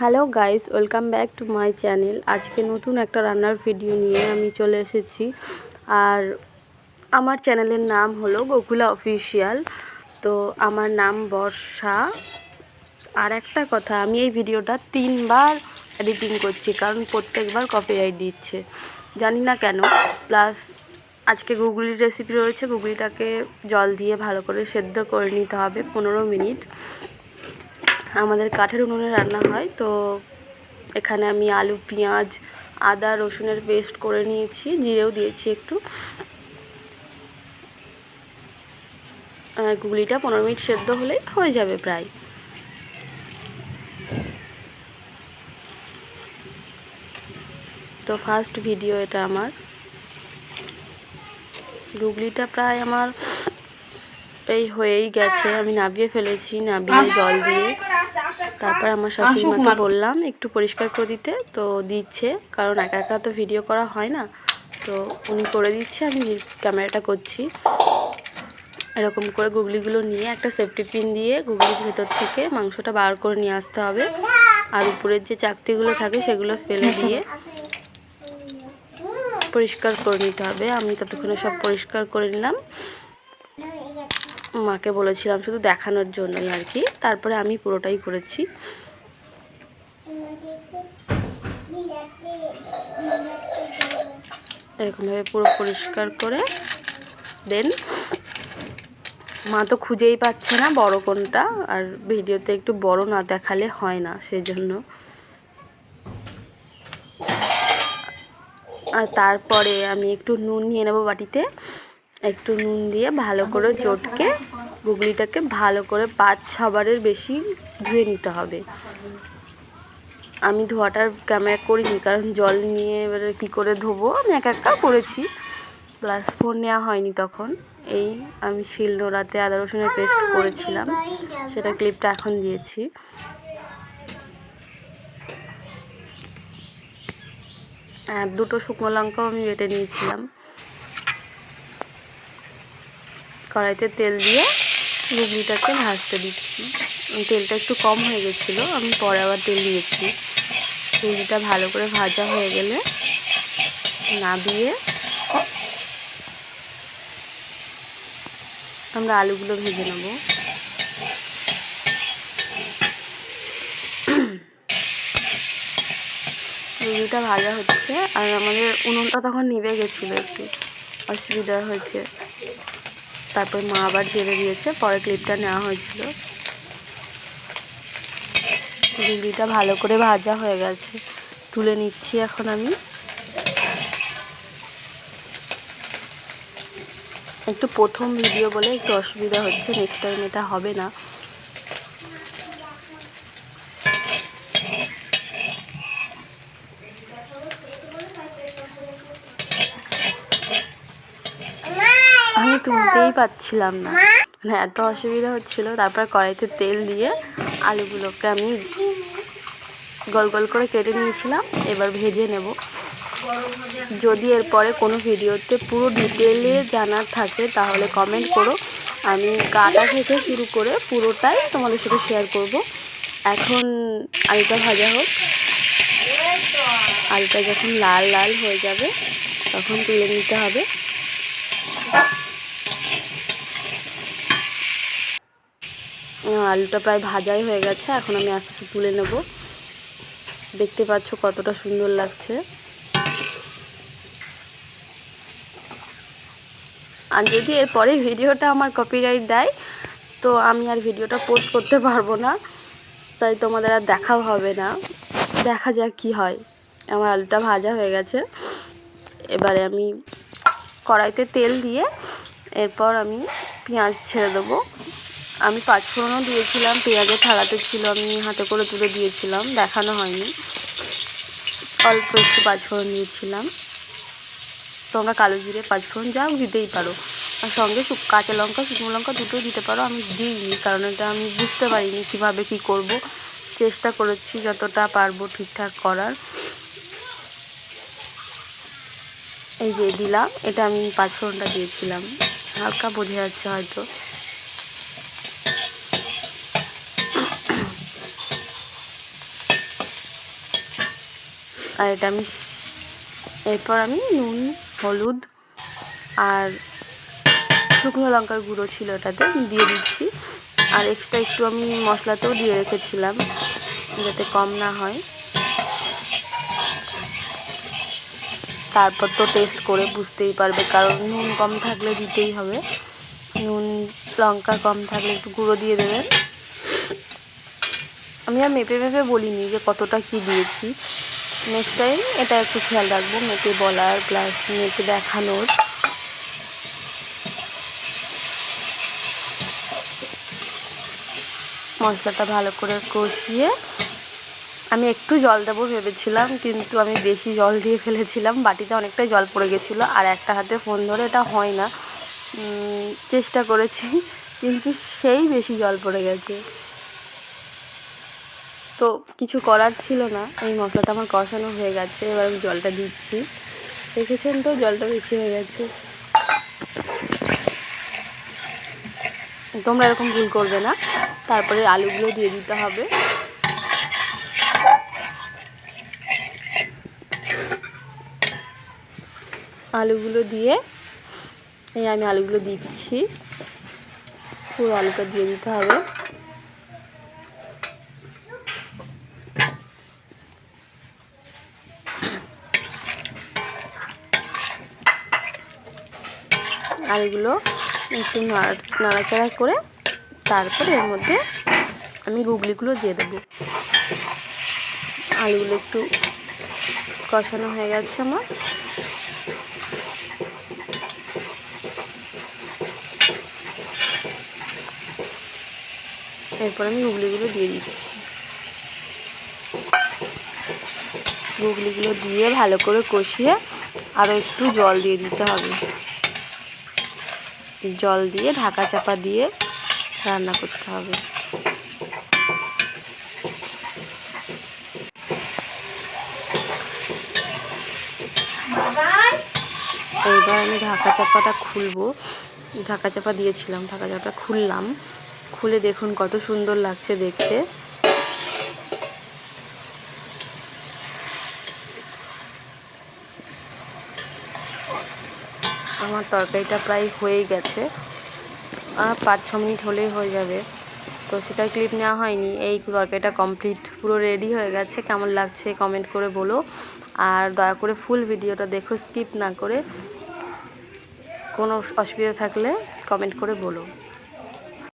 Hello guys, welcome back to my channel. আজকে নতুন একটা রান্নার ভিডিও নিয়ে আমি চলে এসেছি। আর আমার চ্যানেলের নাম হলো গোকুলা অফিসিয়াল। তো আমার নাম বর্ষা। আর একটা কথা, আমি এই ভিডিওটা তিনবার এডিটিং করছি, কারণ প্রত্যেকবার কপিরাইট দিচ্ছে। জানি না কেন প্লাস আজকে গুগলির রেসিপি রয়েছে, গুগলিটাকে জল দিয়ে ভালো করে সেদ্ধ করে নিতে হবে পনেরো মিনিট। আমাদের কাঠের উনুনে রান্না হয়, তো এখানে আমি আলু, পেঁয়াজ, আদা, রসুনের পেস্ট করে নিয়েছি, জিরেও দিয়েছি একটু। গুগলিটা পনেরো মিনিট সেদ্ধ হলেই হয়ে যাবে প্রায়। তো ফার্স্ট ভিডিও এটা আমার। গুগলিটা প্রায় আমার এই হয়েই গেছে, আমি নাবিয়ে ফেলেছি, নাবিয়ে জল দিয়ে। তারপর আমার শাশুড়ি মাকে বললাম একটু পরিষ্কার করে দিতে তো দিচ্ছে কারণ একা একা তো ভিডিও করা হয় না। তো উনি করে দিচ্ছে আমি ক্যামেরাটা করছি। এরকম করে গুগলিগুলো নিয়ে একটা সেফটি পিন দিয়ে গুগলির ভেতর থেকে মাংসটা বার করে নিয়ে আসতে হবে। আর উপরের যে চাকতিগুলো থাকে সেগুলো ফেলে দিয়ে পরিষ্কার করে নিতে হবে। আমি ততক্ষণে সব পরিষ্কার করে নিলাম। মাকে বলেছিলাম শুধু দেখানোর জন্যই আর কি। তারপরে আমি পুরোটাই করেছি। এরকমভাবে পুরো পরিষ্কার করে দেন। মা তো খুঁজেই পাচ্ছে না বড় কোনটা, আর ভিডিওতে একটু বড় না দেখালে হয় না সেই জন্য আর তারপরে আমি একটু নুন নিয়ে নেব বাটিতে। একটু নুন দিয়ে ভালো করে চটকে গুগলিটাকে ভালো করে পাঁচ ছবারের বেশি ধুয়ে নিতে হবে। আমি ধোয়াটার ক্যামেরা করিনি, কারণ জল নিয়ে এবারে কী করে ধোবো? আমি এক একা করেছি। প্লাস ফোন নেওয়া হয়নি তখন। এই আমি শিল নোড়াতে আদা রসুনের পেস্ট করেছিলাম। সেটা ক্লিপটা এখন দিয়েছি। আর দুটো শুকনো লঙ্কাও আমি বেটে নিয়েছিলাম। কড়াইতে তেল দিয়ে ঘুগনিটাকে ভাজতে দিচ্ছি। তেলটা একটু কম হয়ে গেছিল, আমি পরে আবার তেল দিয়েছি। ঘুগনিটা ভালো করে ভাজা হয়ে গেলে নাবিয়ে আমরা আলুগুলো ভেজে নেব। ঘুগনিটা ভাজা হচ্ছে, আর আমাদের উনুনটা তখন নিভে গেছিল একটু, অসুবিধা হয়েছে। তারপর মা আবার জেলে দিয়েছে, পরে ক্লিপটা নেওয়া হয়েছিল। ভিন্ডিটা ভালো করে ভাজা হয়ে গেছে। তুলে নিচ্ছি এখন আমি। একটু প্রথম ভিডিও বলে একটু অসুবিধা হচ্ছে নেক্সট টাইম এটা হবে না। তুলতেই পাচ্ছিলাম না। মানে এত অসুবিধা হচ্ছিল, তারপর কড়াইতে তেল দিয়ে আলুগুলোকে আমি গোল গোল করে কেটে নিয়েছিলাম, এবার ভেজে নেব। যদি এরপরে কোনো ভিডিওতে পুরো ডিটেলে জানার থাকে, তাহলে কমেন্ট করো। আমি কাটা থেকে শুরু করে পুরোটাই তোমাদের সাথে শেয়ার করব। এখন আলুটা ভাজা হোক। আলুটা যখন লাল লাল হয়ে যাবে, তখন তুলে নিতে হবে। আলুটা প্রায় ভাজাই হয়ে গেছে। এখন আমি আস্তে আস্তে তুলে নেব। দেখতে পাচ্ছ কতটা সুন্দর লাগছে। আর যদি এরপরে ভিডিওটা আমার কপিরাইট দেয়, তো আমি আর ভিডিওটা পোস্ট করতে পারব না। তাই তোমাদের আর দেখাও হবে না। দেখা যাক কি হয়। আমার আলুটা ভাজা হয়ে গেছে। এবারে আমি কড়াইতে তেল দিয়ে এরপর আমি পেঁয়াজ ছেড়ে দেবো। আমি পাঁচফোড়নও দিয়েছিলাম, পেঁয়াজের থালাতে ছিল, আমি হাতে করে তুলে দিয়েছিলাম, দেখানো হয়নি। অল্প একটু পাঁচফোড়ন দিয়েছিলাম। তোমরা কালো জিরে পাঁচফোড়ন যাও দিতেই পারো। আর সঙ্গে কাঁচা লঙ্কা, শুকনো লঙ্কা দুটোই দিতে পারো, আমি দিইনি, কারণ এটা আমি বুঝতে পারিনি কীভাবে কী করব। চেষ্টা করেছি যতটা পারব ঠিকঠাক করার। এই যে দিলাম, এটা আমি পাঁচফোড়নটা দিয়েছিলাম। হালকা বোঝা যাচ্ছে হয়তো। আর এটা আমি এরপর আমি নুন, হলুদ আর শুকনো লঙ্কার গুঁড়ো ছিল ওটাতে দিয়ে দিচ্ছি। আর এক্সট্রা একটু আমি মশলাতেও দিয়ে রেখেছিলাম যাতে কম না হয়। তারপর তো টেস্ট করে বুঝতেই পারবে, কারণ নুন কম থাকলে দিতেই হবে। নুন, লঙ্কা কম থাকলে একটু গুঁড়ো দিয়ে দেবেন। আমি আর মেপে মেপে বলিনি যে কতটা কি দিয়েছি। নেক্সট টাইম এটা একটু খেয়াল রাখব মেপে বলার প্লাস মেপে দেখানোর। মশলাটা ভালো করে কষিয়ে আমি একটু জল দেবো ভেবেছিলাম, কিন্তু আমি বেশি জল দিয়ে ফেলেছিলাম, বাটিতে অনেকটাই জল পড়ে গেছিল, আর একটা হাতে ফোন ধরে এটা হয় না। চেষ্টা করেছি, কিন্তু সেই বেশি জল পড়ে গেছে। তো কিছু করার ছিল না। এই মশলাটা আমার কষানো হয়ে গেছে, এবার আমি জলটা দিচ্ছি। দেখেছেন তো, জলটা বেশি হয়ে গেছে। তোমরা এরকম ভুল করবে না। তারপরে আলুগুলো দিয়ে দিতে হবে। আলুগুলো দিয়ে এই আমি আলুগুলো দিচ্ছি। পুরো আলুটা দিয়ে দিতে হবে। আলুগুলো একটু নাড়া, নাড়াচাড়া করে তারপর এর মধ্যে আমি গুগলিগুলো দিয়ে দেবো। আলুগুলো একটু কষানো হয়ে গেছে আমার। এরপর আমি গুগলিগুলো দিয়ে দিচ্ছি। গুগলিগুলো দিয়ে ভালো করে কষিয়ে আরও একটু জল দিয়ে দিতে হবে। জল দিয়ে, ঢাকা চাপা দিয়ে রান্না করতে হবে। এইবার আমি ঢাকা চাপাটা খুলবো। ঢাকা চাপা দিয়েছিলাম, ঢাকা চাপাটা খুললাম। খুলে দেখুন কত সুন্দর লাগছে দেখতে। আমার তরকারিটা প্রায় হয়ে গেছে। পাঁচ ছ মিনিট হলেই হয়ে যাবে। তো সেটার ক্লিপ নেওয়া হয়নি। এই তরকারিটা কমপ্লিট পুরো রেডি হয়ে গেছে। কেমন লাগছে কমেন্ট করে বলো। আর দয়া করে ফুল ভিডিওটা দেখো স্কিপ না করে। কোনো অসুবিধা থাকলে কমেন্ট করে বলো।